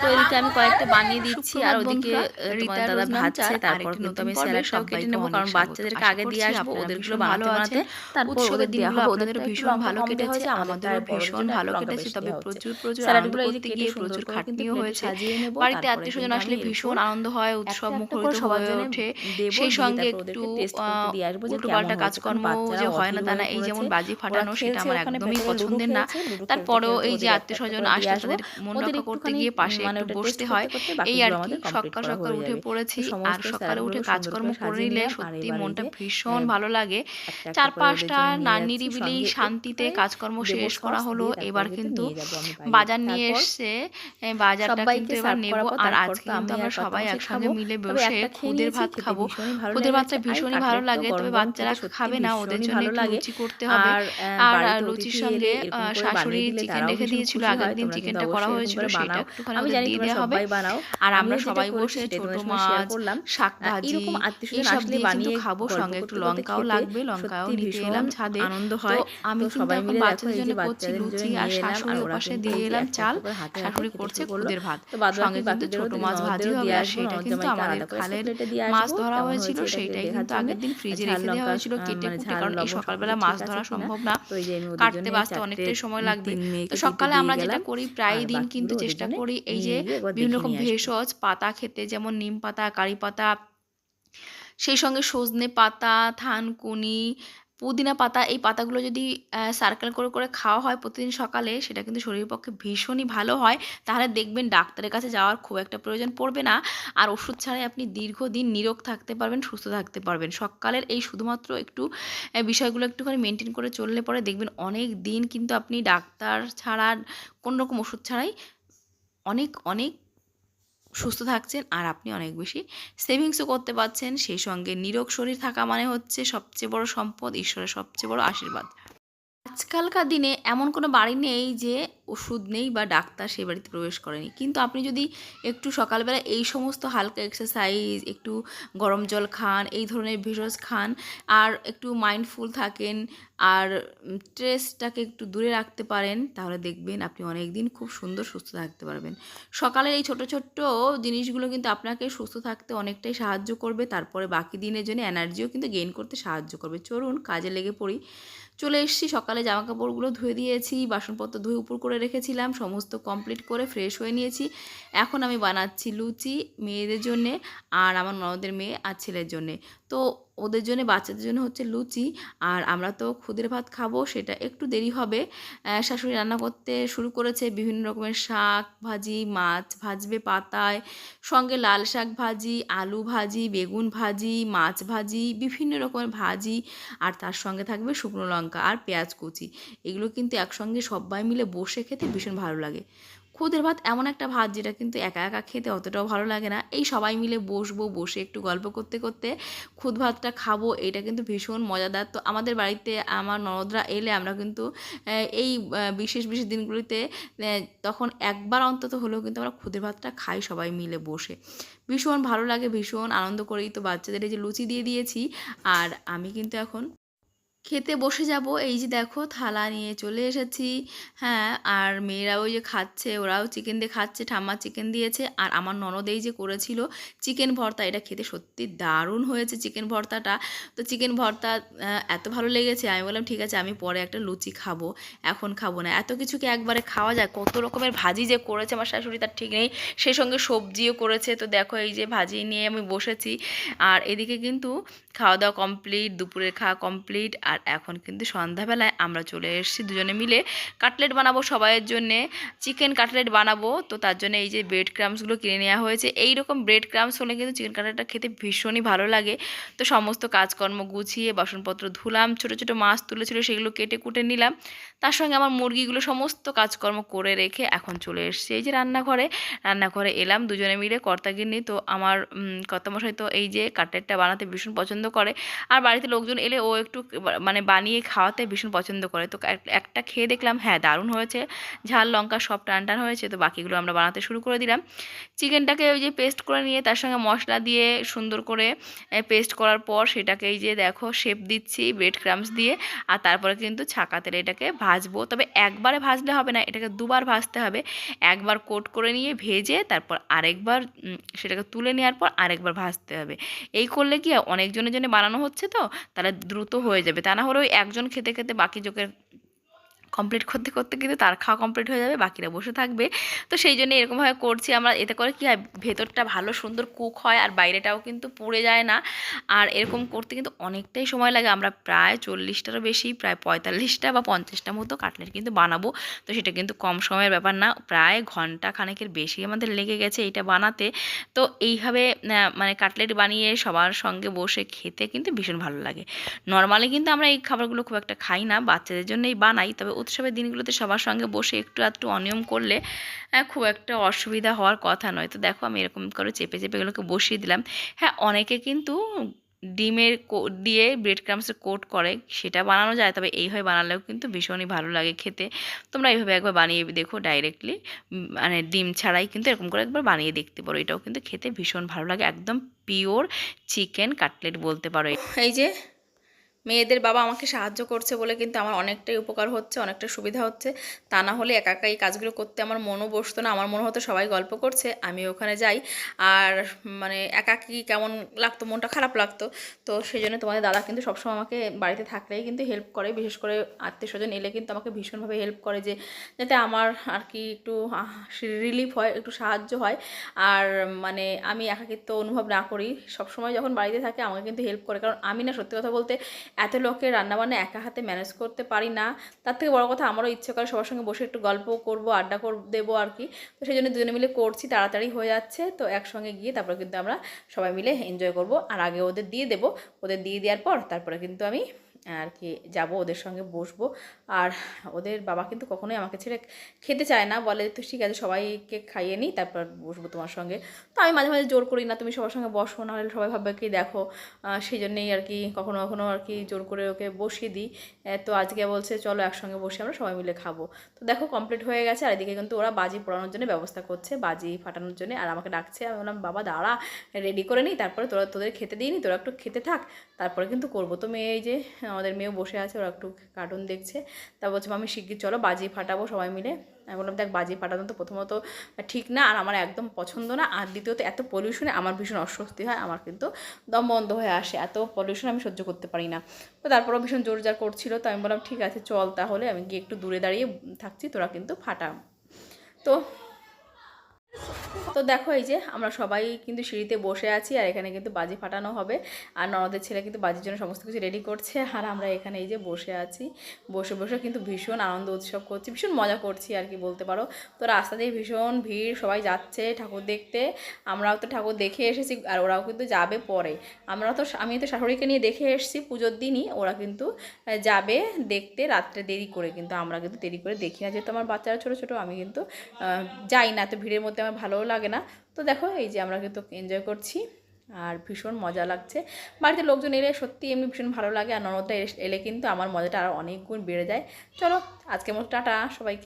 তো এদিকে আমি কয়েকটা বানিয়ে দিচ্ছি আর ওদিকে তোমার দাদা ভাজছে তারপর কিন্তু আমি স্যালাডটাও কেটে নেব কারণ বাচ্চাদেরকে আগে দিয়ে আসব ওদেরগুলো বানাতে বানাতে। তারপর ওদের দিনগুলো ওদের ভীষণ ভালো কেটেছে, আমাদেরও ভীষণ ভালো কেটেছে তবে প্রচুর প্রচুর স্যালাডগুলো এই যে গিয়ে প্রচুর খাটনিও হয়েছে। বাড়িতে আত্মীয় স্বজন আসলে ভীষণ আনন্দ হয় উৎসব মুখরিত হয়ে ওঠে। সেই সঙ্গে একটু ওদেরকে taste করতে দিয়ে আসব যে উল্টো পাল্টা কাজকর্ম যে হয় না তা না এই যেমন বাজি ফাটানো সেটা আমার একদমই পছন্দের না তারপরেও এই যে আত্মীয় স্বজন আসলে তাদের মন রক্ষা করতে গিয়ে পাশে একটু বসতে হয়। এই আর কি সকাল সকাল উঠে পড়েছি আর সকালে উঠে কাজকর্ম করে নিলে সত্যি মনটা ভীষণ হ্যাঁ, ভালো লাগে। চার পাঁচটা না নিরিবিলি শান্তিতে কাজকর্ম শেষ করা হলো। এবার কিন্তু। বাজার নিয়ে এসছে বাজারটা কিন্তু এবার নেব। আর আজকে কিন্তু আমরা সবাই একসঙ্গে মিলে বসে খুদের ভাত খাব। খুদের ভাতটা ভীষণই ভালো লাগে তবে বাচ্চারা খাবে না ওদের জন্য ভালো লাগে। লুচি করতে হবে। আর, লুচির সঙ্গে শাশুড়ি চিকেন রেখে দিয়েছিল আগের দিন চিকেনটা করা হয়েছিল সেটা আমি দিয়ে দেওয়া হবে। আর আমরা সবাই বসে ছোট মাছ শাক ভাজি এরকম আসলে বানিয়ে খাব সঙ্গে একটু লঙ্কাও লাগবে লঙ্কাও নিতে এলাম ছাদে। আনন্দ হয়। আমি সবাই মিলে বাচ্চাদের জন্য করছি লুচি আর দিয়ে এলাম চাল। শাশুড়ি করছে খুদের ভাত। সঙ্গে কিন্তু ছোট মাছ ভাজি হবে আর সেটা কিন্তু আমাদের খালের মাছ ধরা হয়েছিল সেইটাই কিন্তু আগের দিন ফ্রিজে রেখে দেওয়া হয়েছিল কেটে মানে কুটে কারণ এই সকালবেলা মাছ ধরা সম্ভব না। কাটতে বাঁচতে অনেকটাই সময় লাগবে তো সকালে আমরা যেটা করি প্রায় দিন কিন্তু চেষ্টা করি এই যে একবার বিভিন্ন রকম ভেষজ পাতা খেতে যেমন নিম পাতা কারি পাতা সেই সঙ্গে সজনে পাতা থানকুনি পুদিনা পাতা এই পাতাগুলো যদি সার্কেল করে করে খাওয়া হয় প্রতিদিন সকালে সেটা কিন্তু শরীরের পক্ষে ভীষণই ভালো হয়। তাহলে দেখবেন ডাক্তারের কাছে যাওয়ার খুব একটা প্রয়োজন পড়বে না। আর ওষুধ ছাড়াই আপনি দীর্ঘদিন নিরোগ থাকতে পারবেন সুস্থ থাকতে পারবেন। সকালের এই শুধুমাত্র একটু বিষয়গুলো একটুখানি মেনটেন করে চললে পরে দেখবেন অনেক দিন কিন্তু আপনি ডাক্তার ছাড়া কোনো রকম ওষুধ ছাড়াই অনেক অনেক সুস্থ থাকছেন আর আপনি অনেক বেশি সেভিংসও করতে পারছেন। সেই সঙ্গে নিরোগ শরীর থাকা মানে হচ্ছে সবচেয়ে বড় সম্পদ, ঈশ্বরের সবচেয়ে বড় আশীর্বাদ। আজকালকার দিনে এমন কোনো বাড়ি নেই যে ওষুধ নেই বা ডাক্তার সেই বাড়িতে প্রবেশ করেনি। কিন্তু আপনি যদি একটু সকালবেলা এই সমস্ত হালকা এক্সারসাইজ একটু গরম জল খান, এই ধরনের ভেষজ খান, আর একটু মাইন্ডফুল থাকেন, আর স্ট্রেসটাকে একটু দূরে রাখতে পারেন, তাহলে দেখবেন আপনি অনেক দিন খুব সুন্দর সুস্থ থাকতে পারবেন। সকালের এই ছোট ছোট্ট জিনিসগুলো কিন্তু আপনাকে সুস্থ থাকতে অনেকটাই সাহায্য করবে, তারপরে বাকি দিনের জন্য এনার্জিও কিন্তু গেইন করতে সাহায্য করবে। চলুন কাজে লেগে পড়ি। চলে এসেছি, সকালে জামা কাপড়গুলো ধুয়ে দিয়েছি, বাসনপত্র ধুয়ে উপর করে রেখেছিলাম, সমস্ত কমপ্লিট করে ফ্রেশ হয়ে নিয়েছি। এখন আমি বানাচ্ছি লুচি মেয়েদের জন্যে আর আমার ননদের মেয়ে আর ছেলের জন্যে। তো ওদের জন্য, বাচ্চাদের জন্য হচ্ছে লুচি। আর আমরা তো খুদের ভাত খাব, সেটা একটু দেরি হবে। শাশুড়ি রান্না করতে শুরু করেছে বিভিন্ন রকমের শাক ভাজি, মাছ ভাজবে পাতায়, সঙ্গে লাল শাক ভাজি, আলু ভাজি, বেগুন ভাজি, মাছ ভাজি, বিভিন্ন রকমের ভাজি। আর তার সঙ্গে থাকবে শুকনো লঙ্কা আর পেঁয়াজ কুচি। এগুলো কিন্তু একসঙ্গে সবাই মিলে বসে খেতে ভীষণ ভালো লাগে। খুদের ভাত এমন একটা ভাত যেটা কিন্তু একা একা খেতে অতটাও ভালো লাগে না। এই সবাই মিলে বসবো, বসে একটু গল্প করতে করতে খুদ ভাতটা খাব, এটা কিন্তু ভীষণ মজাদার। তো আমাদের বাড়িতে আমার ননদরা এলে আমরা কিন্তু এই বিশেষ বিশেষ দিনগুলিতে তখন একবার অন্তত হলেও কিন্তু আমরা খুদের ভাতটা খাই সবাই মিলে বসে। ভীষণ ভালো লাগে, ভীষণ আনন্দ করেই তো বাচ্চাদের এই যে লুচি দিয়ে দিয়েছি, আর আমি কিন্তু এখন খেতে বসে যাব। এই যে দেখো, থালা নিয়ে চলে এসেছি। হ্যাঁ আর মেয়েরাও ওই যে খাচ্ছে, ওরাও চিকেন দিয়ে খাচ্ছে, ঠাম্মা চিকেন দিয়েছে। আর আমার ননদ এই যে করেছিল চিকেন ভর্তা, এটা খেতে সত্যি দারুণ হয়েছে চিকেন ভর্তাটা। তো চিকেন ভর্তা এত ভালো লেগেছে। আমি বললাম, ঠিক আছে, আমি পরে একটা লুচি খাব। এখন খাব না। এত কিছুকে একবারে খাওয়া যায়? কত রকমের ভাজি যে করেছে আমার শাশুড়ি, তার ঠিক নেই। সেই সঙ্গে সবজিও করেছে। তো দেখো, এই যে ভাজি নিয়ে আমি বসেছি। আর এদিকে কিন্তু খাওয়া দাওয়া কমপ্লিট দুপুরের খাওয়া কমপ্লিট আর এখন কিন্তু সন্ধ্যাবেলায় আমরা চলে এসেছি দুজনে মিলে কাটলেট বানাবো সবাইয়ের জন্যে। চিকেন কাটলেট বানাবো। তো তার জন্য এই যে ব্রেড ক্রামসগুলো কিনে নেওয়া হয়েছে। এই রকম ব্রেড ক্রামস হলে কিন্তু চিকেন কাটলেটটা খেতে ভীষণই ভালো লাগে। তো সমস্ত কাজকর্ম গুছিয়ে বাসনপত্র ধুলাম, ছোটো ছোটো মাছ তুলেছিল সেগুলো কেটে কুটে নিলাম। তার সঙ্গে আমার মুরগিগুলো সমস্ত কাজকর্ম করে রেখে এখন চলে এসেছি এই যে রান্নাঘরে। রান্নাঘরে এলাম দুজনে মিলে কর্তাগিন্নি। তো আমার কর্তামশাই তো এই যে কাটলেটটা বানাতে ভীষণ পছন্দ করে। আর বাড়িতে লোকজন এলে ও একটু মানে বানিয়ে খাওয়াতে ভীষণ পছন্দ করে। তো এক- একটা খেয়ে দেখলাম হ্যাঁ দারুণ হয়েছে। ঝাল, লঙ্কা সব টান টান হয়েছে, তো বাকিগুলো আমরা বানাতে শুরু করে দিলাম। চিকেনটাকে ওই যে পেস্ট করে নিয়ে তার সঙ্গে মশলা দিয়ে সুন্দর করে পেস্ট করার পর সেটাকে এই যে দেখো, শেপ দিচ্ছি, ব্রেড ক্রামস দিয়ে। আর তারপরে কিন্তু ছাকা তেলে এটাকে ভাজবো। তবে একবারে ভাজলে হবে না, এটাকে দুবার ভাজতে হবে। একবার কোট করে নিয়ে ভেজে তারপর আরেকবার সেটাকে তুলে নেওয়ার পর আরেকবার ভাজতে হবে। এই করলে কি অনেকজনের জন্য বানানো হচ্ছে তো, তাহলে দ্রুত হয়ে যাবে। তা না হলেও একজন খেতে খেতে বাকি যোগের কমপ্লিট করতে করতে কিন্তু তার খাওয়া কমপ্লিট হয়ে যাবে, বাকিরা বসে থাকবে। তো সেই জন্য এরকমভাবে করছি আমরা। এতে করে কি হয়, ভেতরটা ভালো, সুন্দর কুক হয় আর বাইরেটাও কিন্তু পুড়ে যায় না। আর এরকম করতে কিন্তু অনেকটাই সময় লাগে। আমরা প্রায় চল্লিশটারও বেশি, প্রায় পঁয়তাল্লিশটা বা পঞ্চাশটা মতো কাটলেট কিন্তু বানাবো। তো সেটা কিন্তু কম সময়ের ব্যাপার না। প্রায় ঘণ্টা খানেকের বেশি আমাদের লেগে গেছে এটা বানাতে। তো এইভাবে মানে কাটলেট বানিয়ে সবার সঙ্গে বসে খেতে কিন্তু ভীষণ ভালো লাগে। নর্মালি কিন্তু আমরা এই খাবারগুলো খুব একটা খাই না। বাচ্চাদের জন্যই বানাই। তবে উৎসবের দিনগুলোতে সবার সঙ্গে বসে একটু একটু অনিয়ম করলে আহ, খুব একটা অসুবিধা হওয়ার কথা নয়। তো দেখো আমি এরকম করে চেপে চেপে এগুলোকে বসিয়ে দিলাম। হ্যাঁ অনেকে কিন্তু ডিমের দিয়ে ব্রেড ক্রামসের কোট করে সেটা বানানো যায় তবে এইভাবে বানালেও কিন্তু ভীষণই ভালো লাগে খেতে। তোমরা এইভাবে একবার বানিয়ে দেখো ডাইরেক্টলি মানে ডিম ছাড়াই কিন্তু এরকম করে একবার বানিয়ে দেখতে পারো। এটাও কিন্তু খেতে ভীষণ ভালো লাগে একদম পিওর চিকেন কাটলেট বলতে পারো। এই যে মেয়েদের বাবা আমাকে সাহায্য করছে বলে কিন্তু আমার অনেকটাই উপকার হচ্ছে, অনেকটা সুবিধা হচ্ছে। তা না হলে একা একা এই কাজগুলো করতে আমার মনও বসতো না, আমার মনে হতো সবাই গল্প করছে, আমি ওখানে যাই। আর মানে একাকি কেমন লাগতো, মনটা খারাপ লাগতো। তো সেই জন্য তোমাদের দাদা কিন্তু সবসময় আমাকে বাড়িতে থাকলেই কিন্তু হেল্প করে, বিশেষ করে আত্মীয় স্বজন এলে কিন্তু আমাকে ভীষণভাবে হেল্প করে যে, যাতে আমার আর কি একটু রিলিফ হয়, একটু সাহায্য হয়। আর মানে আমি একাকিত্ব অনুভব না করি। সবসময় যখন বাড়িতে থাকে আমাকে কিন্তু হেল্প করে, কারণ আমি না সত্যি কথা বলতে এত লোকের রান্নাবান্না একা হাতে ম্যানেজ করতে পারি না। তার থেকে বড় কথা আমারও ইচ্ছে করে সবার সঙ্গে বসে একটু গল্প করব, আড্ডা কর, দেবো আর কি। তো সেই জন্য দুজনে মিলে করছি, তাড়াতাড়ি হয়ে যাচ্ছে। তো একসঙ্গে গিয়ে তারপরে কিন্তু আমরা সবাই মিলে এনজয় করব। আর আগে ওদের দিয়ে দেবো। ওদের দিয়ে দেওয়ার পর তারপরে কিন্তু আমি আর কি যাব, ওদের সঙ্গে বসবো। আর ওদের বাবা কিন্তু কখনোই আমাকে ছেড়ে খেতে চায় না, বলে তো ঠিক আছে, সবাইকে খাইয়ে নিই তারপর বসবো তোমার সঙ্গে। তো আমি মাঝে মাঝে জোর করি না, তুমি সবার সঙ্গে বসো না হলে সবাই ভাববে কি দেখো সেই জন্যেই আর কি কখনো কখনো আর কি জোর করে ওকে বসিয়ে দিই। তো আজকে বলছে, চলো একসঙ্গে বসে আমরা সবাই মিলে খাব। তো দেখো কমপ্লিট হয়ে গেছে, আর এদিকে কিন্তু ওরা বাজি পোড়ানোর জন্য ব্যবস্থা করছে, বাজি ফাটানোর জন্য। আর আমাকে ডাকছে, আমি বললাম, বাবা, দাঁড়া রেডি করে নিই তারপরে তোরা, তোদের খেতে দিইনি, তোরা একটু খেতে থাক, তারপরে কিন্তু করব। তো মেয়ে এই যে আমাদের মেয়েও বসে আছে, ওরা একটু কার্টুন দেখছে। তা বলছে আমি শিগগির চলো, বাজি ফাটাবো সবাই মিলে। আমি বললাম, দেখ, বাজি ফাটানো তো প্রথমত ঠিক না, আর আমার একদম পছন্দ না, আর দ্বিতীয়ত এত পলিউশনে আমার ভীষণ অস্বস্তি হয়, আমার কিন্তু দম বন্ধ হয়ে আসে, এত পলিউশন আমি সহ্য করতে পারি না। তো তারপরও ভীষণ জোর জার করছিল, তো আমি বললাম, ঠিক আছে, চল তাহলে, আমি গিয়ে একটু দূরে দাঁড়িয়ে থাকছি, তোরা কিন্তু ফাটা। তো তো দেখো এই যে আমরা সবাই কিন্তু সিঁড়িতে বসে আছি আর এখানে কিন্তু বাজি ফাটানো হবে। আর ননদের ছেলে কিন্তু বাজির জন্য সমস্ত কিছু রেডি করছে। আর আমরা এখানে এই যে বসে আছি। বসে বসে কিন্তু ভীষণ আনন্দ উৎসব করছি, ভীষণ মজা করছি আর কি বলতে পারো। তো রাস্তা দিয়ে ভীষণ ভিড়, সবাই যাচ্ছে ঠাকুর দেখতে। আমরাও তো ঠাকুর দেখে এসেছি আর ওরাও কিন্তু যাবে পরে। আমরা তো আমি তো শাশুড়িকে নিয়ে দেখে এসেছি পুজোর দিনই, ওরা কিন্তু যাবে দেখতে রাত্রে দেরি করে। কিন্তু আমরা কিন্তু দেরি করে দেখি না। যেহেতু আমার বাচ্চারা ছোটো ছোটো, আমি কিন্তু যাই না। তো ভিড়ের মধ্যে আমার ভালোও লাগে না। তো দেখো, এই যে আমরা কিন্তু এনজয় করছি আর ভীষণ মজা লাগছে। বাড়িতে লোকজন এলে সত্যি এমনি ভীষণ ভালো লাগে আর ননদটা এলে কিন্তু আমার মজাটা আরও অনেক গুণ বেড়ে যায়। চলো আজকে মতো টাটা, সবাইকে।